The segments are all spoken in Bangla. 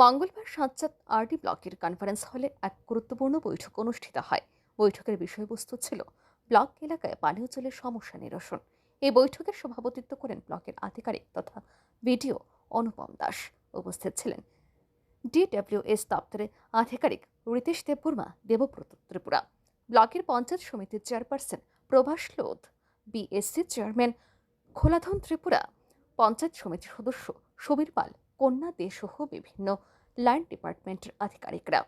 মঙ্গলবার সাজ্জাদ আরডি ব্লকের কনফারেন্স হলে এক গুরুত্বপূর্ণ বৈঠক অনুষ্ঠিত হয়। বৈঠকের বিষয়বস্তু ছিল ব্লক এলাকায় পানীয় জলের সমস্যা নিরসন। এই বৈঠকের সভাপতিত্ব করেন ব্লকের আধিকারিক তথা বিডিও অনুপম দাস। উপস্থিত ছিলেন ডিডব্লিউএস দপ্তরের আধিকারিক রিতেশ দেববর্মা, দেবব্রত ত্রিপুরা। ব্লকের পঞ্চায়েত সমিতির chairperson Prabhas Lodh, BSC chairman Kholadhan Tripura, panchayat সমিতির সদস্য সমীর পাল কন্যা দে সহ বিভিন্ন ল্যান্ড ডিপার্টমেন্টের আধিকারিকরা।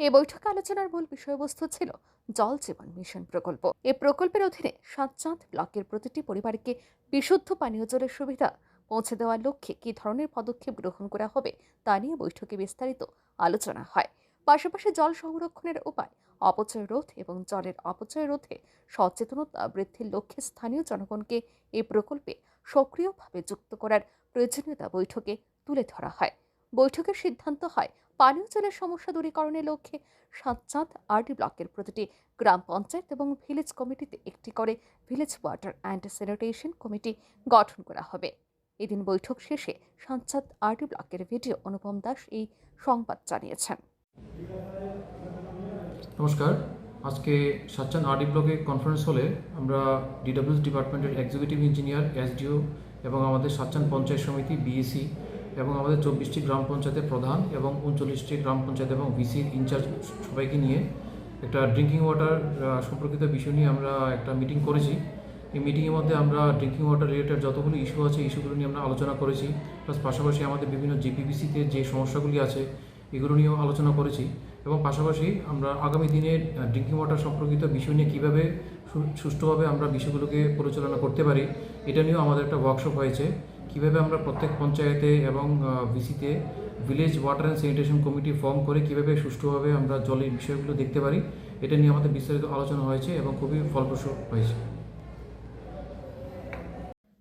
এই বৈঠকে আলোচনার মূল বিষয়বস্তু ছিল জল জীবন মিশন প্রকল্প। এ প্রকল্পের অধীনে সাতচাঁদ ব্লকের প্রতিটি পরিবারকে বিশুদ্ধ পানীয় জলের সুবিধা পৌঁছে দেওয়ার লক্ষ্যে কী ধরনের পদক্ষেপ গ্রহণ করা হবে তা নিয়ে বৈঠকে বিস্তারিত আলোচনা হয়। পাশাপাশি জল সংরক্ষণের উপায়, অপচয় রোধ এবং জলের অপচয় রোধে সচেতনতা বৃদ্ধির লক্ষ্যে স্থানীয় জনগণকে এই প্রকল্পে সক্রিয়ভাবে যুক্ত করার প্রয়োজনীয়তা বৈঠকে তুলে ধরা হয়। বৈঠকের সিদ্ধান্ত হয়, পানীয় জলের সমস্যা দূরীকরণের লক্ষ্যে সাতচাঁদ আরডি ব্লকের প্রতিটি গ্রাম পঞ্চায়েত এবং ভিলেজ কমিটিতে একটি করে village water and sanitation committee গঠন করা হবে। এদিন বৈঠক শেষে সাতচাঁদ আরডি ব্লকের ভিডিও অনুপম দাস এই সংবাদ জানিয়েছেন। নমস্কার, আজকে সাচ্চান আরডি ব্লকে কনফারেন্স হলে আমরা ডিডব্লিউএস ডিপার্টমেন্টের এক্সিকিউটিভ ইঞ্জিনিয়ার এসডিও এবং আমাদের সাচ্চান পঞ্চায়েত সমিতি বিএসি এবং আমাদের চব্বিশটি গ্রাম পঞ্চায়েতের প্রধান এবং উনচল্লিশটি গ্রাম পঞ্চায়েত এবং ভিসির ইনচার্জ সবাইকে নিয়ে একটা ড্রিঙ্কিং ওয়াটার সম্পর্কিত বিষয় নিয়ে আমরা একটা মিটিং করেছি। এই মিটিংয়ের মধ্যে আমরা ড্রিঙ্কিং ওয়াটার রিলেটেড যতগুলো ইস্যু আছে, ইস্যুগুলো নিয়ে আমরা আলোচনা করেছি। প্লাস পাশাপাশি আমাদের বিভিন্ন জিপিবিসিতে যে সমস্যাগুলি আছে, এগুলো নিয়েও আলোচনা করেছি। এবং পাশাপাশি আমরা আগামী দিনে ড্রিঙ্কিং ওয়াটার সম্পর্কিত বিষয় নিয়ে কীভাবে সুষ্ঠুভাবে আমরা বিষয়গুলোকে পরিচালনা করতে পারি, এটা নিয়েও আমাদের একটা ওয়ার্কশপ হয়েছে। কীভাবে আমরা প্রত্যেক পঞ্চায়েতে এবং ভিসিতে village water and sanitation committee form করে কীভাবে সুষ্ঠুভাবে আমরা জলের বিষয়গুলো দেখতে পারি, এটা নিয়ে আমাদের বিস্তারিত আলোচনা হয়েছে এবং খুবই ফলপ্রসূ হয়েছে।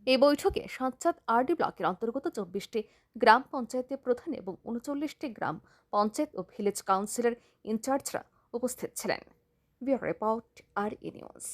এই বৈঠকে সাতচাঁদ আরডি ব্লকের অন্তর্গত চব্বিশটি গ্রাম পঞ্চায়েতের প্রধান এবং উনচল্লিশটি গ্রাম পঞ্চায়েত ও ভিলেজ কাউন্সিলর ইনচার্জরা উপস্থিত ছিলেন। Bureau report R E news.